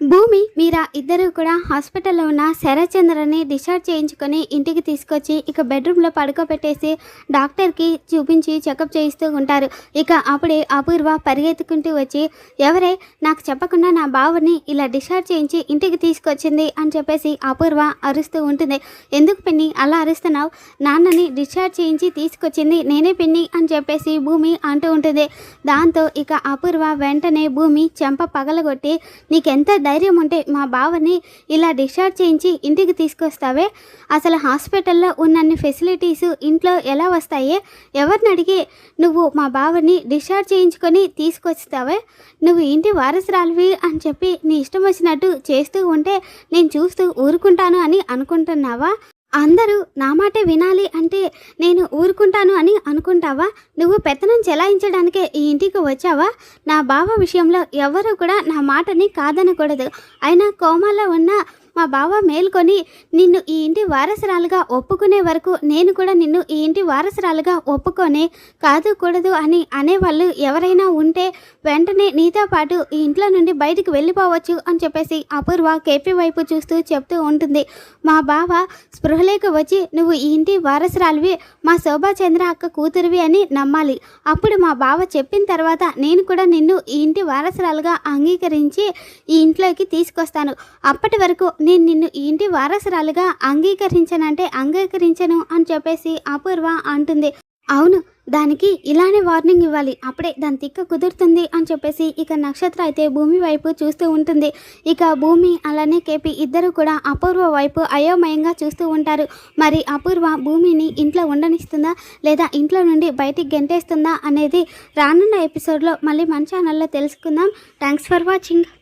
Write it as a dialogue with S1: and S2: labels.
S1: భూమి మీరా ఇద్దరు కూడా హాస్పిటల్లో ఉన్న శరచంద్రని డిశ్చార్జ్ చేయించుకొని ఇంటికి తీసుకొచ్చి ఇక బెడ్రూమ్లో పడుకోబెట్టేసి డాక్టర్కి చూపించి చెకప్ చేయిస్తూ ఉంటారు. ఇక అప్పుడే అపూర్వ పరిగెత్తుకుంటూ వచ్చి ఎవరే? నాకు చెప్పకుండా నా బావని ఇలా డిశ్చార్జ్ చేయించి ఇంటికి తీసుకొచ్చింది అని చెప్పేసి అపూర్వ అరుస్తూ ఉంటుంది. ఎందుకు పిన్ని? అలా అరుస్తున్నావు? నాన్నని డిశ్చార్జ్ చేయించి తీసుకొచ్చింది నేనే పిన్ని అని చెప్పేసి భూమి అంటూ ఉంటుంది. దాంతో ఇక అపూర్వ వెంటనే భూమి చెంప పగలగొట్టి నీకెంత ధైర్యం ఉంటే మా బావని ఇలా డిశ్చార్జ్ చేయించి ఇంటికి తీసుకొస్తావే? అసలు హాస్పిటల్లో ఉన్నన్ని ఫెసిలిటీస్ ఇంట్లో ఎలా వస్తాయే? ఎవరిని అడిగి నువ్వు మా బావని డిశ్చార్జ్ చేయించుకొని తీసుకొస్తావే? నువ్వు ఇంటి వారసురాలివి అని చెప్పి నీ ఇష్టం వచ్చినట్టు చేస్తూ ఉంటే నేను చూస్తూ ఊరుకుంటాను అని అనుకుంటున్నావా? అందరూ నా మాటే వినాలి అంటే నేను ఊరుకుంటాను అని అనుకుంటావా? నువ్వు పెత్తనం చెలాయించడానికే ఈ ఇంటికి వచ్చావా? నా బావ విషయంలో ఎవరు కూడా నా మాటని కాదనకూడదు. అయినా కోమాలో ఉన్న మా బావ మేల్కొని నిన్ను ఈ ఇంటి వారసురాలుగా ఒప్పుకునే వరకు నేను కూడా నిన్ను ఈ ఇంటి వారసురాలుగా ఒప్పుకొని కాదు కూడదు అని అనేవాళ్ళు ఎవరైనా ఉంటే వెంటనే నీతో పాటు ఈ ఇంట్లో నుండి బయటికి వెళ్ళిపోవచ్చు అని చెప్పేసి అపూర్వ కేపీ వైపు చూస్తూ చెప్తూ ఉంటుంది. మా బావ స్పృహలేక వచ్చి నువ్వు ఈ ఇంటి వారసురాలివి మా శోభాచంద్ర అక్క కూతురివి అని నమ్మాలి. అప్పుడు మా బావ చెప్పిన తర్వాత నేను కూడా నిన్ను ఈ ఇంటి వారసురాలుగా అంగీకరించి ఈ ఇంట్లోకి తీసుకొస్తాను. అప్పటి వరకు నేను నిన్ను ఈ ఇంటి వారసురాలుగా అంగీకరించనంటే అంగీకరించను అని చెప్పేసి అపూర్వ అంటుంది. అవును దానికి ఇలానే వార్నింగ్ ఇవ్వాలి. అప్పుడే దాని తిక్క కుదురుతుంది అని చెప్పేసి ఇక నక్షత్ర అయితే భూమి వైపు చూస్తూ ఉంటుంది. ఇక భూమి అలానే కేపి ఇద్దరు కూడా అపూర్వ వైపు అయోమయంగా చూస్తూ ఉంటారు. మరి అపూర్వ భూమిని ఇంట్లో ఉండనిస్తుందా? లేదా ఇంట్లో నుండి బయటికి గెంటేస్తుందా? అనేది రానున్న ఎపిసోడ్లో మళ్ళీ మన ఛానల్లో తెలుసుకుందాం. Thanks for watching